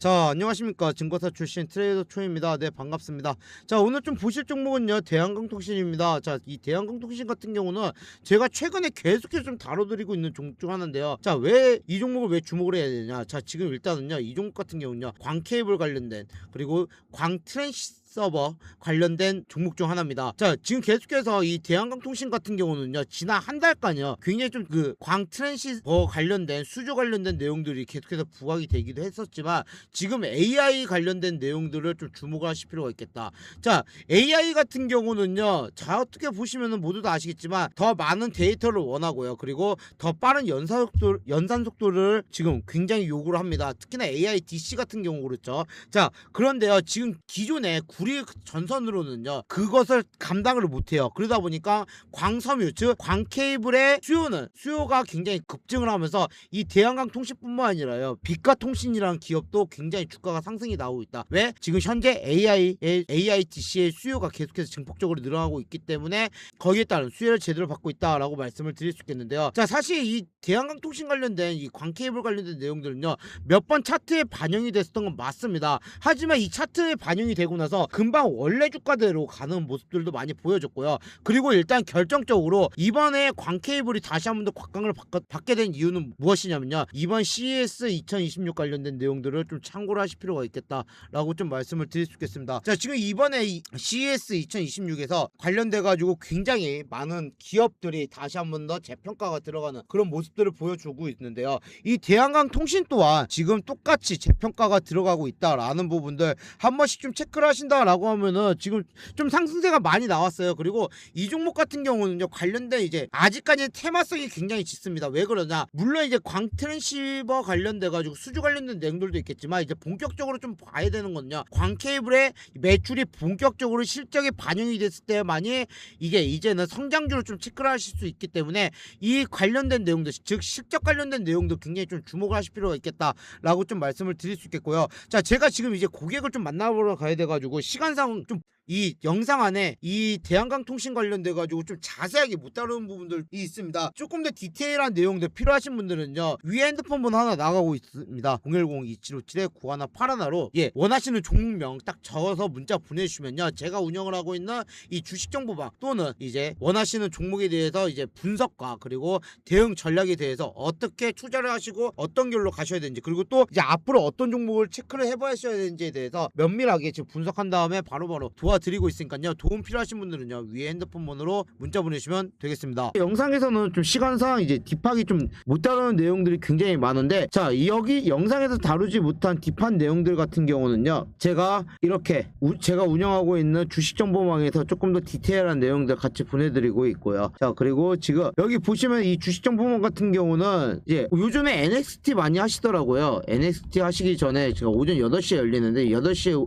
자 안녕하십니까. 증거사 출신 트레이더 초입니다. 네 반갑습니다. 자 오늘 좀 보실 종목은요 대한강통신입니다. 자 이 대한강통신 같은 경우는 제가 최근에 계속해서 좀 다뤄드리고 있는 종목 중 하나인데요. 자 왜 이 종목을 왜 주목을 해야 되냐? 자 지금 일단은요 이 종목 같은 경우는요 광케이블 관련된 그리고 광트랜시 서버 관련된 종목 중 하나입니다. 자, 지금 계속해서 이 대한강통신 같은 경우는요, 지난 한 달간요, 굉장히 좀 그 광 트랜시버 관련된 수주 관련된 내용들이 계속해서 부각이 되기도 했었지만, 지금 AI 관련된 내용들을 좀 주목을 하실 필요가 있겠다. 자, AI 같은 경우는요, 자, 어떻게 보시면은 모두 다 아시겠지만, 더 많은 데이터를 원하고요. 그리고 더 빠른 연산 속도, 연산 속도를 지금 굉장히 요구를 합니다. 특히나 AI DC 같은 경우 그렇죠. 자, 그런데요, 지금 기존에 구리 전선으로는요, 그것을 감당을 못해요. 그러다 보니까 광섬유, 즉, 광케이블의 수요는, 수요가 굉장히 급증을 하면서 이 대한강 통신뿐만 아니라요, 빛가통신이라는 기업도 굉장히 주가가 상승이 나오고 있다. 왜? 지금 현재 AI의, AITC의 수요가 계속해서 증폭적으로 늘어나고 있기 때문에 거기에 따른 수혜를 제대로 받고 있다라고 말씀을 드릴 수 있겠는데요. 자, 사실 이 대한강 통신 관련된 이 광케이블 관련된 내용들은요, 몇 번 차트에 반영이 됐었던 건 맞습니다. 하지만 이 차트에 반영이 되고 나서 금방 원래 주가대로 가는 모습들도 많이 보여줬고요. 그리고 일단 결정적으로 이번에 광케이블이 다시 한 번 더 곽강을 받- 받게 된 이유는 무엇이냐면요. 이번 CES 2026 관련된 내용들을 좀 참고를 하실 필요가 있겠다라고 좀 말씀을 드릴 수 있겠습니다. 자, 지금 이번에 이 CES 2026에서 관련돼 가지고 굉장히 많은 기업들이 다시 한 번 더 재평가가 들어가는 그런 모습들을 보여주고 있는데요. 이 대한강 통신 또한 지금 똑같이 재평가가 들어가고 있다라는 부분들 한 번씩 좀 체크를 하신다 라고 하면은 지금 좀 상승세가 많이 나왔어요. 그리고 이 종목 같은 경우는요 관련된 이제 아직까지는 테마성이 굉장히 짙습니다. 왜 그러냐? 물론 이제 광트랜시버 관련돼 가지고 수주 관련된 내용들도 있겠지만 이제 본격적으로 좀 봐야 되는 건요. 광케이블의 매출이 본격적으로 실적에 반영이 됐을 때만이 이게 이제는 성장주를 좀 체크를 하실 수 있기 때문에 이 관련된 내용들 즉 실적 관련된 내용도 굉장히 좀 주목을 하실 필요가 있겠다라고 좀 말씀을 드릴 수 있겠고요. 자 제가 지금 이제 고객을 좀 만나보러 가야 돼가지고 시간상 좀 이 영상 안에 이 대한강 통신 관련돼 가지고 좀 자세하게 못 다루는 부분들이 있습니다. 조금 더 디테일한 내용들 필요하신 분들은요. 위에 핸드폰 번호 하나 나가고 있습니다. 010-2757-9181로 예, 원하시는 종목명 딱 적어서 문자 보내주시면요. 제가 운영을 하고 있는 이 주식 정보방 또는 이제 원하시는 종목에 대해서 이제 분석과 그리고 대응 전략에 대해서 어떻게 투자를 하시고 어떤 길로 가셔야 되는지 그리고 또 이제 앞으로 어떤 종목을 체크를 해봐셔야 되는지에 대해서 면밀하게 지금 분석한 다음에 바로바로 도와 드리고 있으니까요. 도움 필요하신 분들은요 위에 핸드폰 번호로 문자 보내시면 되겠습니다. 영상에서는 좀 시간상 이제 딥하게 좀 못 다루는 내용들이 굉장히 많은데 자 여기 영상에서 다루지 못한 딥한 내용들 같은 경우는요 제가 이렇게 우- 제가 운영하고 있는 주식 정보망에서 조금 더 디테일한 내용들 같이 보내드리고 있고요. 자 그리고 지금 여기 보시면 이 주식 정보망 같은 경우는 이제 요즘에 NXT 많이 하시더라고요. NXT 하시기 전에 제가 오전 8시에 열리는데 8시에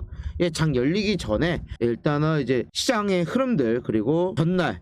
장 열리기 전에 일단은 이제 시장의 흐름들 그리고 전날